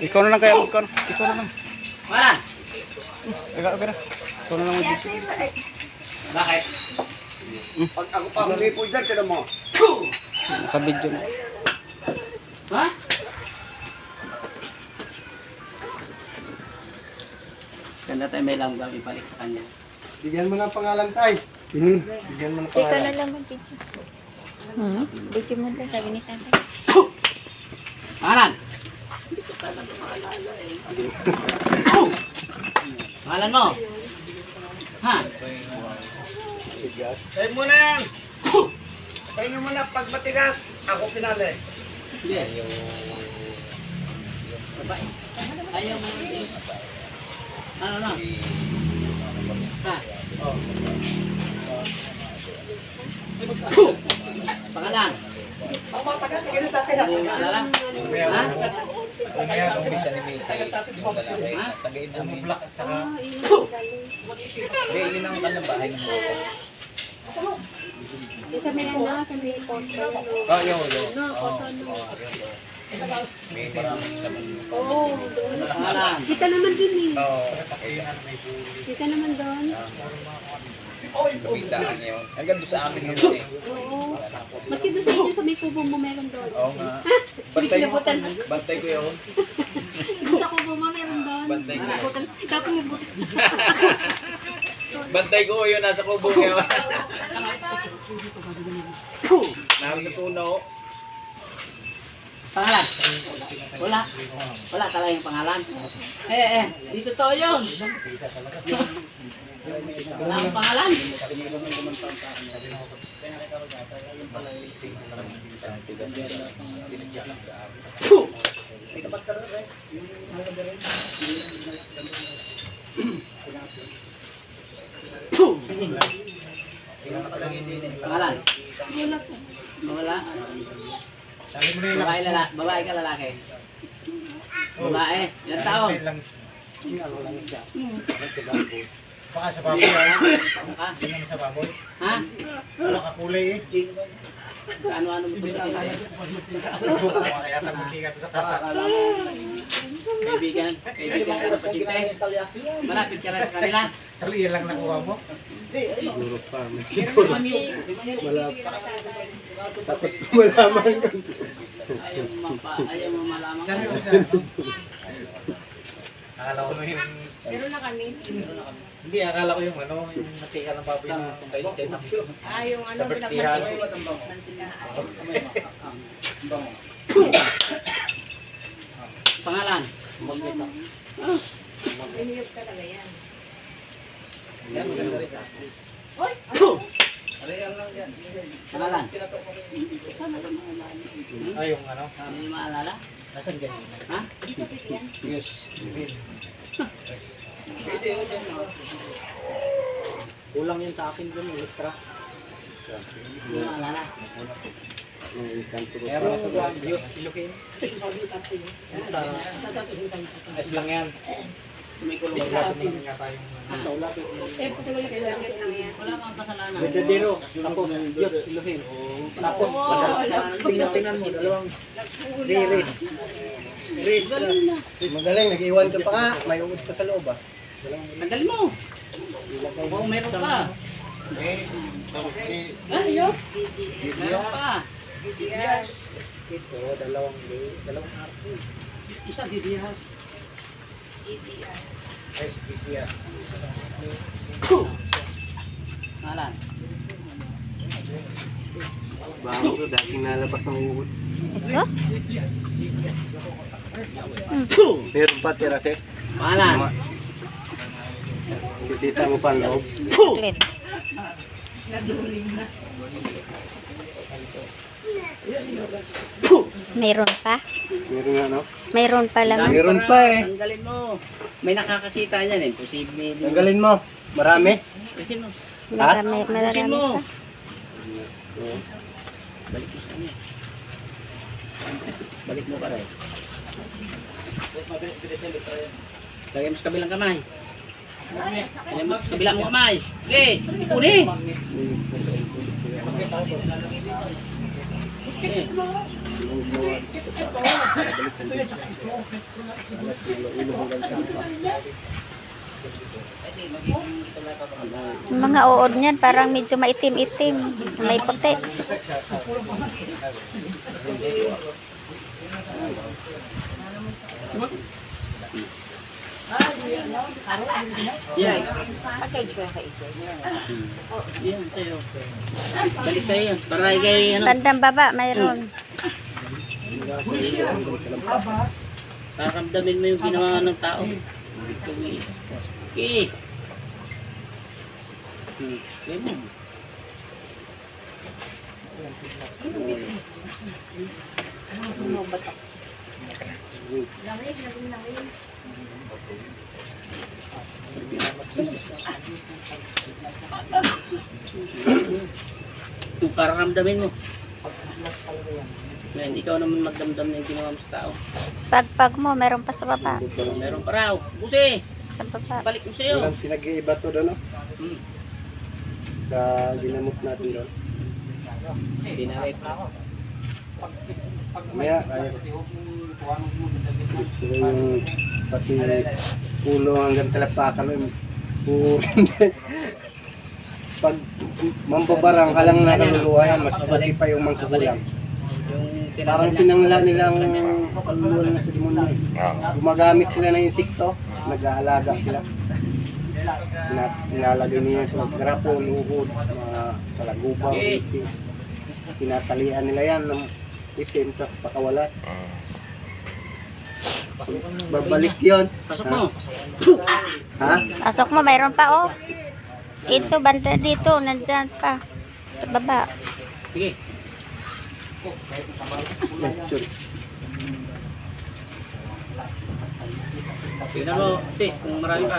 Ikaw na lang kaya, ikaw na. Ikaw na lang. Wala. Ikaw, okay na. Ikaw na lang mag-isip. Bakit? Pag ako pa umipo dyan, tinan mo. Nakabidyo na. Ha? Ganda tayo may langgam ibalik sa kanya. Bigyan mo ng pangalan tay. Hmm. Bigyan mo ng Ikaw pangalan. na lang mag-video. Hmm? Video mo to, sabi ni tatay. Pangalan? Pangalan mo? Ha? Tayo mo na yan. Tayo nyo muna pag matigas. Ako pinali. Hindi. Ayaw mo. Ano na? Ha? Pangalan? Hindi mo kilala? Ha? Ha? Sa may ano, sa may poster. Oh, yun, yun. Oo, doon. Pangalan? Kita naman dun eh. Oo. Kita naman doon. Kapitaan yun. Hanggang doon sa amin yun eh. Oo. Maski doon sa inyo sa may kubo mo meron doon. Oo nga. Bantay, Kinabutan. bantay ko yun. Doon sa kubo mo meron doon. Bantay ko. Kinabutan. Tapos kinabutan. Bantay ko yun, nasa kubo ngayon. Nasa sa tunaw. Pangalan? Wala. Wala talaga yung pangalan. Eh, eh. Dito to yun. Wala ang pangalan. Pangalan? Wala. Babae, lala babae ka lalaki? Babae. Ilan taon? Hmm. Baka sa baboy ha. Ha? sa baboy. Ha? Baka kulay eh. Ano-ano mo ba Kaya tamutingan sa kasa. Kaibigan, kaibigan ka na pasyente. Malapit ka na sa kanila. Kali lang nakuha mo. Siguro pa. Wala Takot malaman. Ayaw mo ayaw mo malaman. Saan yun? Saan? Akala ko yung... Meron na kami. Hindi, akala ko yung ano, yung natika ng baboy na kay kay Ah, yung ano, Sa bertihan. Pangalan? Iniyop ka talaga yan. Pangalan? Ay, yung ano. Mo maalala? Nasaan ka? Ha? Yes. Kulang yan sa akin dun, Electra. Mo maalala? Pero Diyos, Ilocin. Sa... Ayos lang yan. May kulong ka. Wala naman yata yung... Eh, patuloy ka lang yan. Wala kang kasalanan. Verdadero. Tapos Diyos, Ilocin. Tapos, padala- tingnan tingnan mo, dalawang. Riris. Magaling, nag-iwan ka pa nga. May uod pa sa loob ah. Tanggalin mo. Oo, meron pa. Ayaw. Meron pa. Ito, dalawang day, dalawang arko. Isa DDR. Yes, DDR. Pangalan? Bago ko, dating nalabas ng uod. Ito? Meron pa, tirases. Pangalan? Titita mo pa ang loob. Chocolate. Mayroon pa? Meron nga, no? Mayroon pa laman. Meron pa eh. Tanggalin mo. May nakakakita niyan eh. Posible. Tanggalin mo. Marami. Kasi mo. Marami, Kasi marami mo. pa. Balik mo sa kanya. Balik mo pa rin. Lagay mo sa kabilang kamay. Lagay mo kamay. Sige, sa Yung mga uod niyan, parang medyo maitim-itim. May puti. Yan. Yan, sa'yo. Balik sa'yo yan. Para kay ano. Bandang baba, mayroon. Karamdamin mo yung ginawa ng tao. Okay. Okay mo. Yung kararamdamin mo. Ngayon, ikaw naman magdamdam na yung ginawa mo sa tao. Pagpag mo, mayroon pa sa baba. Meron pa raw. Busi! Sa baba. Balik mo sa'yo. Walang pinag-iiba to doon, no? Hmm. Sa ginamot natin doon. Dinalit. Maya, kaya Ito yung pati ulo hanggang talapakan yung puro Pag mambabarang halang na kaluluwa yan, mas pati pa yung mangkukulang. Parang sinangla nilang kaluluwa na sa demonyo. eh. Gumagamit sila ng insekto, nag-aalaga sila. Pina- Pinalagay niya sa grapon, uhod, mga salaguba, Okay. itis. Tinatalian nila yan ng itim, tapos pakawalan. Babalik yun. Pasok mo. Ha? Pasok mo, mayroon pa oh. Ito, banda dito, nandyan pa. Sa baba. Sige. Sorry. Tingnan mo, sis, kung marami pa.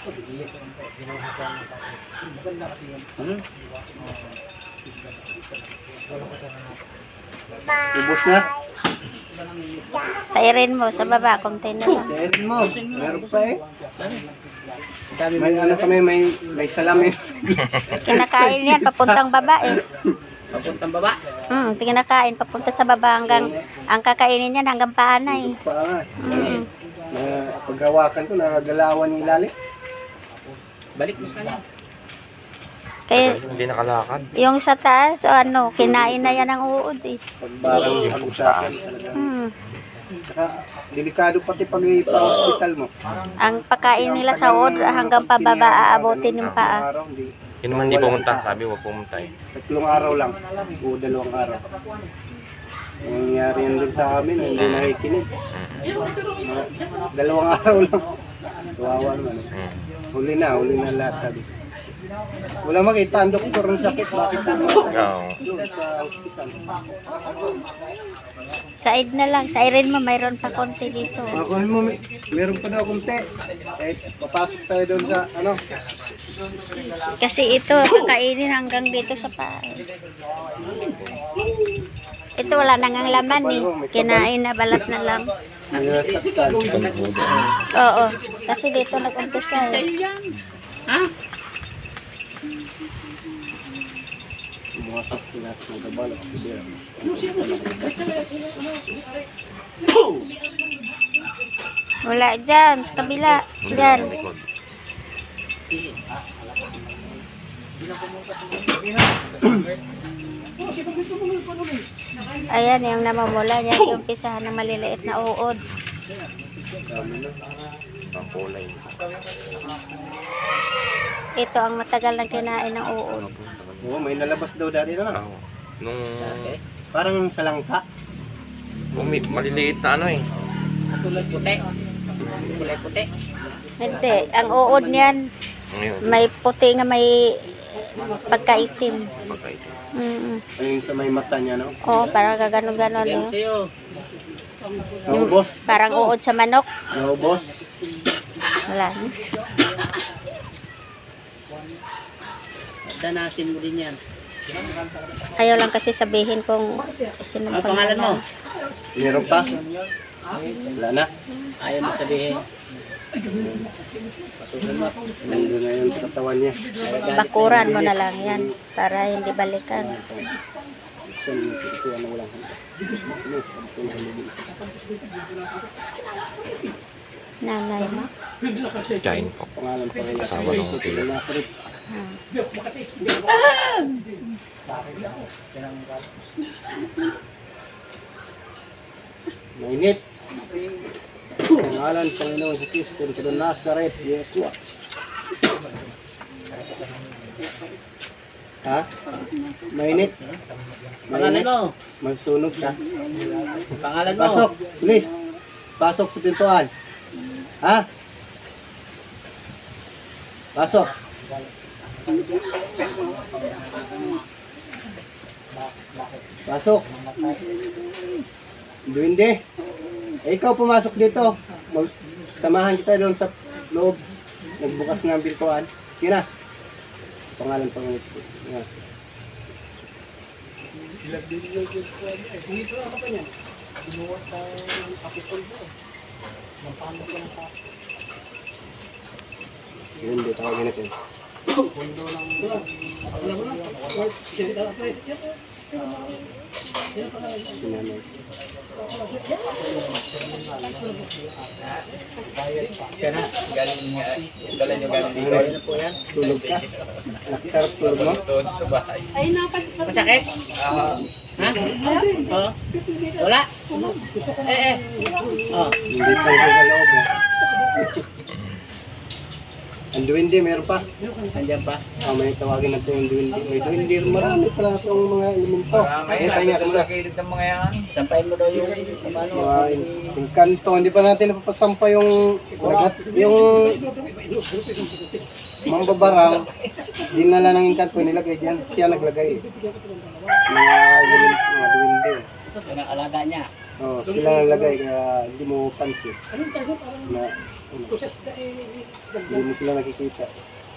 ko ng Kristo ng Nazaret. Kunti na lang. Sige yun. Hmm? Ubus na? Sa irin mo, sa baba, na lang. Sharing mo. Meron pa eh. May ano kami, may, may salamin. Kinakain yan, papuntang baba eh. Papuntang baba. Hmm, kinakain, papunta sa baba hanggang, ang kakainin yan hanggang paanay. Pa nga. Hmm. Na paghawakan ko, nagagalawan yung ilalim. Balik mo sa kanya. Kaya, Hindi nakalakad. yung sa taas, o ano, kinain na yan ng uod eh. Pag barang pag-usapan. Hmm. Saka, delikado pati pag ipa-hospital mo. Ang pagkain nila sa uod, hanggang pababa, aabutin yung paa. Yun naman hindi pumunta. Sabi huwag pumunta eh. Tatlong araw lang. O dalawang araw. Ang nangyari yan doon sa amin, hindi nakikinig. Mga Dalawang araw lang. Kawawa naman. eh. Huli na, huli na lahat sabi. Wala makita ang doktor ng sakit. Bakit namatay? Oo. Doon sa hospital. Side na lang, sa irin mo, mayroon pa konti dito. Makuhin mo, may- meron pa daw konti. Eh, papasok tayo doon sa, ano, Kasi ito, kakainin hanggang dito sa paa. Ito wala nang ang laman eh. Kinain na balat na lang. Oo. Kasi dito nag-umpisa eh. Ha? Bumasak sila sa gabalo. Wala dyan, sa kabila. Dyan. Likod. Ayan, yung namamula niya, yung umpisahan ng maliliit na uod. Kulay. Ito ang matagal na kinain ng uod. Oo, may nalabas daw dati na. Oo. Nung. Parang salangka. umi, maliliit na ano eh. Katulad puti. Kulay puti. Hindi, ang uod niyan, Ngayon, may puti nga may pagkaitim. pagkaito. Mm Ayun sa may mata niya, no? Oo, parang gaganon-ganon Yan yun. sa'yo. Naubos. Parang uod sa manok. Naubos. Wala. Danasin mo din yan. Ayaw lang kasi sabihin kung sino Ano pangalan mo? Meron pa? Wala na. Ayaw mo sabihin. Nandun na yun sa katawan niya. Bakuran mo na lang yan para hindi balikan. Nanay mo. Kain po. Asawa ng. Nasarit. Ah. Mainit. Pangalan Panginoon sa Kristo sa Nazaret, Yesua. Ha? Mainit. Pangalan Mainit. mo? Magsunog siya. Pangalan mo? Pasok, please. Pasok sa pintuan. Ha? Pasok. Pasok. Duwinde. Eh, ikaw pumasok dito. Mag samahan kita doon sa loob. Nagbukas na ang pintuan. Sige na. Pangalan Panginoon. Yan. Duwinde, tawagin natin. Sinanay. Tulog ka? Nakitara tulog mo? Masakit? Ha? Oo. Wala? Eh, eh. Oh. Hindi pa sa loob eh. Ang duwindi, meron pa. Andiyan pa. Ah, may tawagin natin yung duwindi. May duwindi, marami pala sa mga elemento. Eh, kanya ka muna. Sampayin mo daw yung ano. Mga yung kanto, hindi pa natin napapasampa yung lagat, yung mambabarang, dinala ng kanto, nilagay dyan, siya naglagay. Mga elemento, mga duwindi. Yung ang alaga niya. Oh, sila naglagay, kaya hindi mo pansin. Na, ano, hindi mo sila nakikita.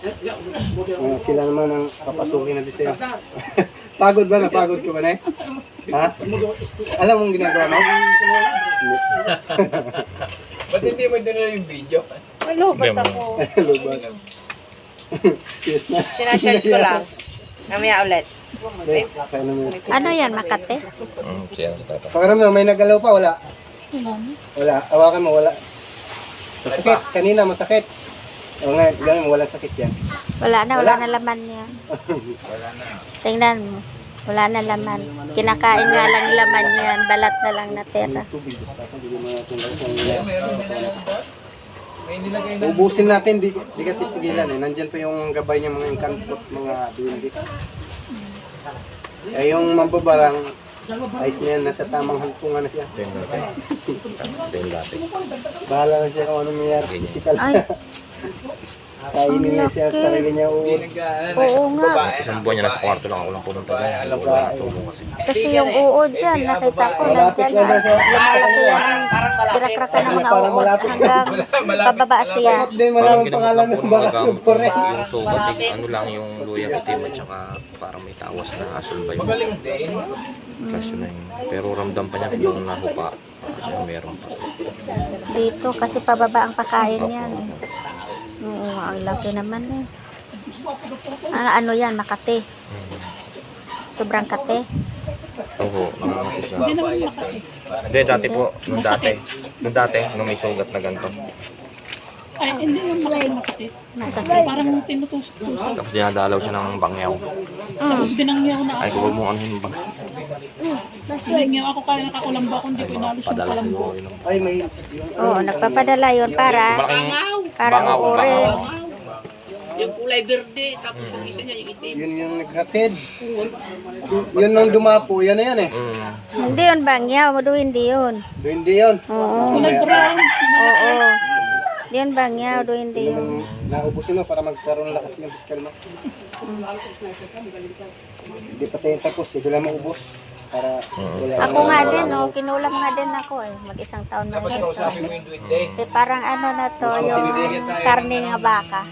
Ah, sila naman ang papasukin natin sa'yo. Pagod ba? Napagod ka ba na eh? Ha? Alam mong ginagawa mo? Ba't hindi mo dinala yung video? Ba't Hindi ako? Hello ba? yes na. Sinashare ko lang. Mamaya ulit. Eh. Ano yan, Makate? Mm, siya sa tata. Pakiramdam, may nagalaw pa? Wala? Wala. Awakan mo, wala. Sakit. Kanina, masakit. O nga, ganun, walang sakit yan. Wala na, wala Wala. na laman yan. Tingnan mo. Wala na laman. Kinakain nga lang laman yan. Balat na lang na. Ubusin natin, di, di ka titigilan eh. Nandyan pa yung gabay niya mga engkantot, mga duwindi. Eh yung mambabarang, ayos na yan, nasa tamang hantungan na siya. Bahala na siya kung anong nangyari physical. Ay. Kainin na siya sa sarili niya. Oo. Nag-ano, Oo nga. Isang buwan niya nasa kwarto lang ako lang pumunta dyan. Alam Wala nang tulong kasi. Kasi yung uod dyan, nakita ko lang na. sa... Lumalaki yan ang pirakrakan ng mga uod hanggang pababa siya. Parang pangalan lang ng baka po. sumpurin? Yung yung ano lang yung luya itim at saka parang may tawas na asul ba yun. Magaling din. Kaso na yun. Pero ramdam pa niya yung nahupa. Meron pa. Dito kasi pababa ang pakain yan. Oo, ang laki naman eh. Ah, ano yan, Makate. Mm. Sobrang kate. Oo, namamasa siya. Hindi, dati po, nung dati. Nung dati, nung may sugat na ganito. Ay, hindi yung malaking masakit. Masakit. Parang tinutusok-tusok. Tapos dinadalaw siya ng bangyaw. Tapos binangyaw na Ay, ako. kung mo ano yung bang... Binangyaw ako kaya nakakulamba ako, hindi Ay, ko inalis yung yun. Ay, may... Oo, nagpapadala yun para Malaking para bangaw, bangaw. Yung kulay verde, tapos yung isa niya, yung itim. Yun yung naghatid. Yun nung dumapo, yan na yan eh. Mm. Hindi yun bangyaw, madu hindi yun. Hindi yun. Oo. Kulay brown. Oo. Diyan bangyaw, do hindi. Yung naubusin mo para magkaroon ng lakas ng fiskal mo. Hindi pa tayo tapos, hindi lang maubos. Para wala Ako nga din, no, kinulam nga din ako eh. Mag-isang taon na Dapat mo yung duwende. Eh, parang ano na to, yung karne nga baka.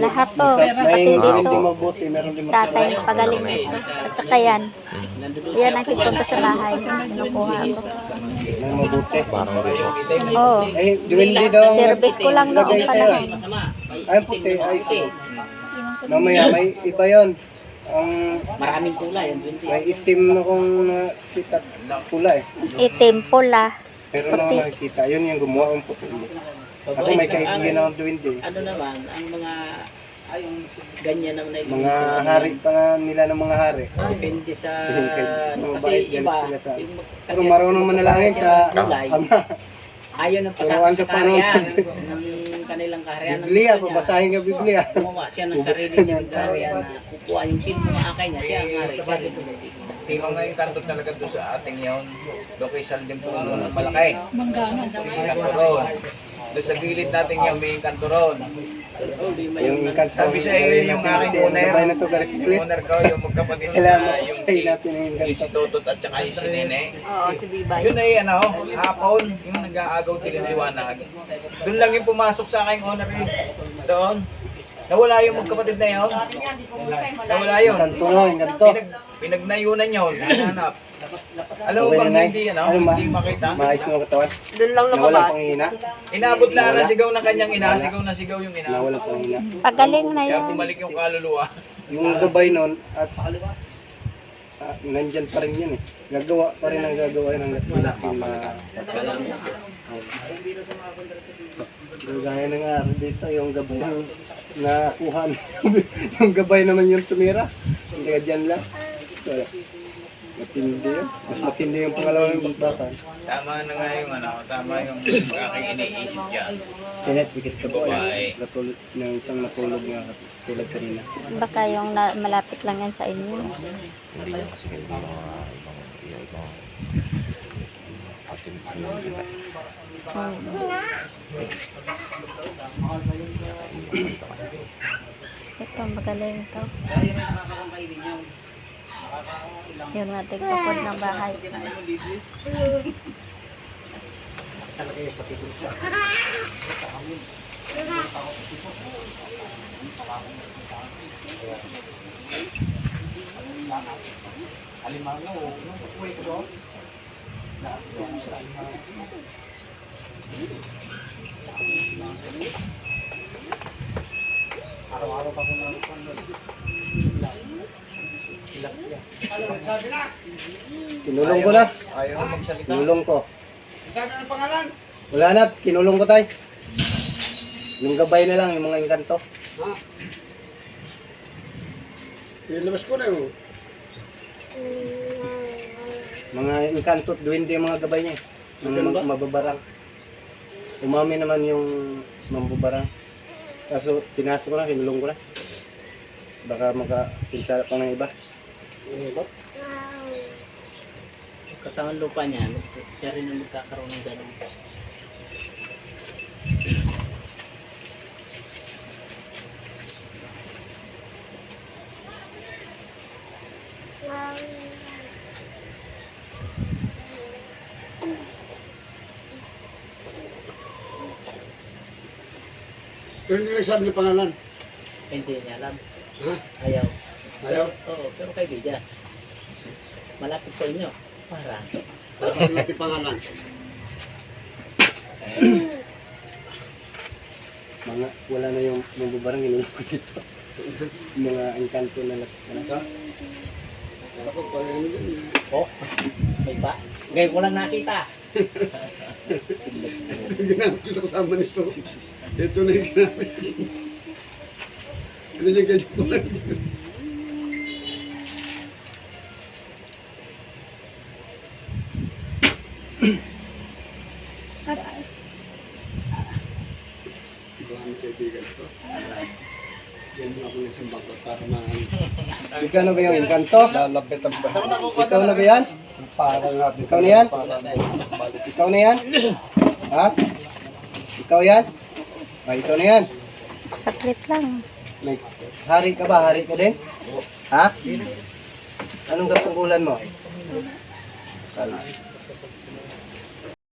Lahat to, May pati dito, din mabuti, meron din tatay pagaling nito. At saka yan, Nandun yan ang kipunta sa bahay. Kinukuha ko. may mabuti. Parang dito. Oo. Eh, duwindi daw ang Service ko lang noong naglagay sa'yo. panahon. Ay, puti, ay, mamaya, may iba yon Ang Maraming kulay. Ang 20. may itim na kung nakita kulay. Itim, pula. Pero na nakikita, yun yung gumawa ng puti. Ako may kaibigan akong duwindi. Ano naman, ang mga ganyan naman ay Mga hari pa nga nila ng mga hari. Depende sa Mga kasi iba. sa- yung- Pero kasi marunong manalangin sa kulay. Ayaw ng Turuan pasakot ng kaharian. Ang Biblia, pabasahin ka Biblia. Gumawa siya ng sarili niyang kaharian na kukuha yung sin mga akay niya. Siya ang hari. Siya sumunod. Tingnan nga yung kanto talaga doon sa ating yun. Kay Saldin Puno ng malaki. Manggano. Kanto ron. Doon sa gilid natin yun, may kanto ron. Yung kanto. Sabi sa iyo yung aking owner. Gabay na to, galit Yung owner ko, yung magkapatid Kailangan na mo yung natin yung yung si. Totot at saka yung si Nene. Oo, si Bibay. Yun ay ano, hapon, yung nag-aagaw tililiwanag. Doon lang yung pumasok sa aking owner eh. Doon. Nawala yung magkapatid na yun. Nawala yun. Yung kanto. Pinag, pinagnayunan yun. Hinahanap. Alam mo bang hindi, ano, Ano hindi makita? Maayos mo katawan. Doon lang Nawala pang hina. Inabot na na sigaw ng kanyang ina, sigaw na sigaw yung ina. Nawala pang hina. Pagaling na Kaya yan. bumalik yung kaluluwa. Yung gabay nun, at ah, nandyan pa rin yun eh. Gagawa pa rin ang gagawa ng natin na So, gaya na nga dito, yung gabay yung nakuha yung gabay naman yung tumira. Hindi ka dyan lang. So, matindi yun. Mas matindi yung pangalawa ng bakbakan. Tama na nga yung ano, tama yung aking iniisip dyan. Kaya pikit ka. Babae. Natulog, ng isang natulog nga tulad kanina. Baka yung na, malapit lang yan sa inyo. Hindi niya kasi yung mga ibang ibang atin Ito, magaling to. Yun nga, tigpapod ng bahay. Kinulong ko na. Ayaw magsalita. Kinulong ko. Sabi ng pangalan? Wala na, kinulong ko tayo. Yung gabay na lang, yung mga inkanto. Ha? Ilabas ko na yun. Mga inkanto at duwende yung mga gabay niya. Mga mababarang. Umami naman yung mambabarang. Kaso pinasok ko na, kinulong ko na. Baka makapinsala pa ng iba. katawan lupa niya, siya rin yung magkakaroon ng ganun. Pero hindi nagsabi ng pangalan. Hindi niya alam. Ha? Ayaw. Ayaw? Oo, pero kaibigan. Malapit sa inyo. Para. Ano natin pangalan? Mga, wala na yung mambabarang inulong ko dito. mga inkanto na Ako, pangalan yun. Oh, may ba? Ngayon ko lang nakita. Ito ginamit ko sa kasama nito. Ito na yung ginamit ko. Ano yung ganyan ko lang. Maraming kaibigan ito. Diyan mo ako ng isang bangko para ma... Ikaw na ba yung inkanto? Lalapit ang bahay. Ikaw na ba yan? Parang natin. Ikaw na yan? Ikaw na yan? Ha? Ikaw yan? Ah, ito na yan. Saklit lang. May, hari ka ba? Hari ka din? Ha? Anong katungkulan mo? Sala.